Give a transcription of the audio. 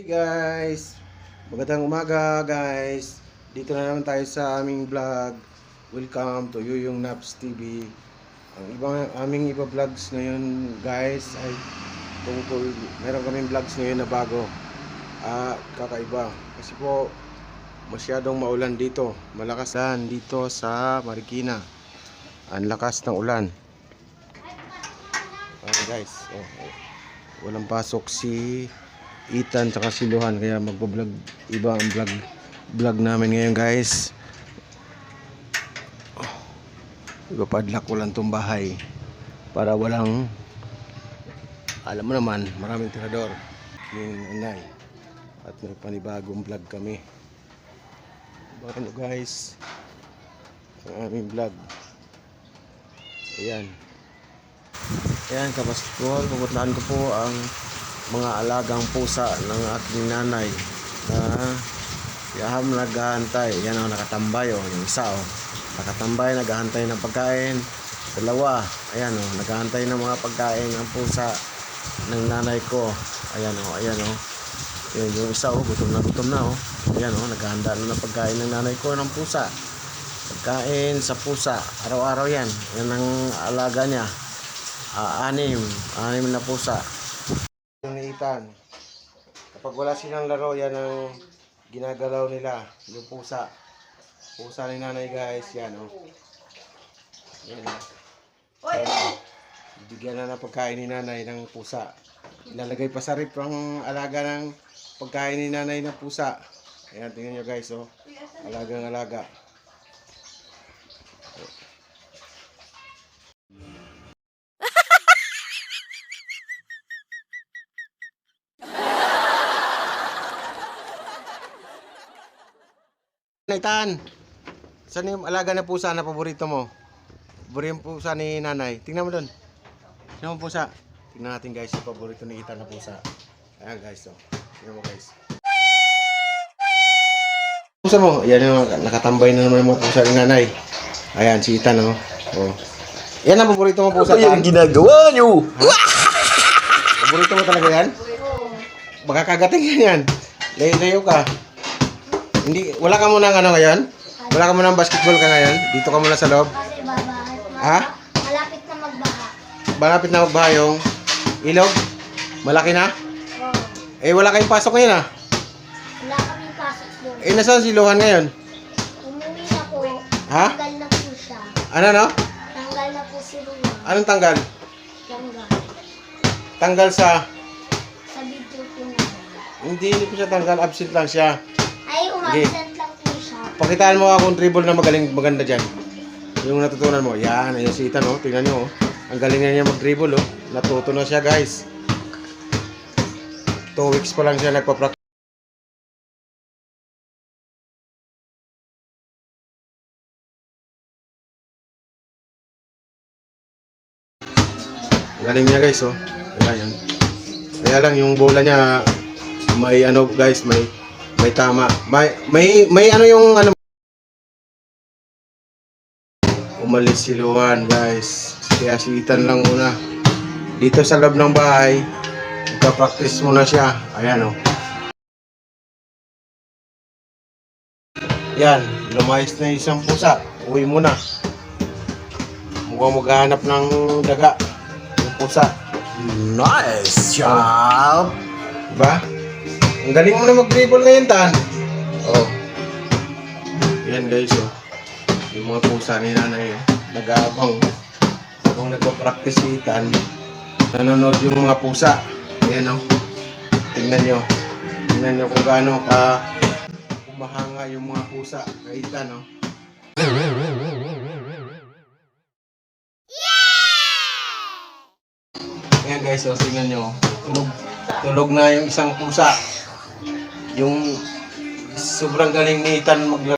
Hey guys! Magandang umaga guys! Dito na naman tayo sa aming vlog. Welcome to Yuyong Naps TV. Ang ibang aming iba vlogs ngayon guys ay tungkol meron kaming vlogs ngayon na bago. Ah, kakaiba. Kasi po masyadong maulan dito. Malakas dan dito sa Marikina. Ang lakas ng ulan. Ayan guys. Oh, oh. Walang pasok si Ethan tsaka si Luhan kaya magbablog iba ang vlog vlog namin ngayon guys. Oh, Ipapadlock ko lang tong bahay para walang alam mo naman maraming tirador yung anay at may panibagong vlog kami. Ano guys ang aming vlog. Ayan. Ayan, kabaskol, pupuntahan ko po ang mga alagang pusa ng aking nanay na yaham naghahantay. Yan ang nakatambay, oh, yung isa, oh. Nakatambay, naghahantay ng pagkain. Dalawa, ayan, oh, naghahantay ng mga pagkain ang pusa ng nanay ko. Ayan, oh, ayan, oh. Yun, yung isa, oh, gutom na gutom na, oh. Ayan, oh, naghahanda na ng pagkain ng nanay ko ng pusa. Pagkain sa pusa, araw-araw yan. Yan ang alaga niya. Ah, anim. Anim na pusa. Itan. Kapag wala silang laro, yan ang ginagalaw nila. Yung pusa. Pusa ni nanay guys. Yan o. Oh. Yan o. Oh. Bigyan na ng pagkain ni nanay ng pusa. Ilalagay pa sa rip ang alaga ng pagkain ni nanay ng pusa. Ayan, tingnan nyo guys oh. Alagang alaga. Naitan, saan yung alaga na pusa na paborito mo? Paborito yung pusa ni nanay. Tingnan mo doon. Tingnan mo pusa. Tingnan natin guys yung paborito ni Ethan na pusa. Ayan guys, oh. Tingnan mo guys. Pusa mo, yan yung nakatambay na naman yung mga pusa ni nanay. Ayan, si Ethan, oh. oh. Yan ang paborito mo pusa, Tan. ginagawa nyo? Paborito mo talaga yan? Baka kagating ka yan. Layo, layo ka. Hindi, wala ka muna ng ano ngayon? Wala ka muna ng basketball ka ngayon? Dito ka muna sa loob? Kasi babaha. Ha? Malapit na magbaha. Malapit na magbaha yung ilog? Malaki na? Oo. Eh, wala kayong pasok ngayon ah. Wala kaming pasok doon. Eh, nasaan si Luhan ngayon? Umuwi na po. Ha? Tanggal na po siya. Ano no? Tanggal na po si Luna. Anong tanggal? Tanggal. Tanggal sa... Sa video po na. Hindi, hindi ko siya tanggal. Absent lang siya. Ay, umabsent lang po siya. Pakitaan mo akong dribble na magaling maganda dyan. Yung natutunan mo. Yan, ayun si Ethan, oh. Tingnan nyo, oh. Ang galing na niya mag-dribble, oh. Natuto na siya, guys. Two weeks pa lang siya nagpa-practice. Galing niya, guys, oh. Kaya yan. Kaya lang, yung bola niya, may ano, guys, may may tama. May may may ano yung ano Umalis si Luan, guys. Kaya si Ethan lang muna. Dito sa loob ng bahay, magpa-practice muna siya. Ayan, oh. Yan, lumayas na isang pusa. Uwi muna. Mukhang maghahanap ng daga. Yung pusa. Nice job! Diba? Ang galing mo na mag-dribble ngayon, Tan. Oh. Yan guys, oh. Yung mga pusa ni nanay, oh. Nag-aabang. Habang nagpa-practice si Tan, nanonood yung mga pusa. Ayan, oh. Tingnan nyo. Tingnan nyo kung gaano ka kumahanga yung mga pusa kay Tan, oh. Ayan guys, oh, tingnan nyo. Tulog, tulog na yung isang pusa. Yung sobrang galing ni Ethan maglaro.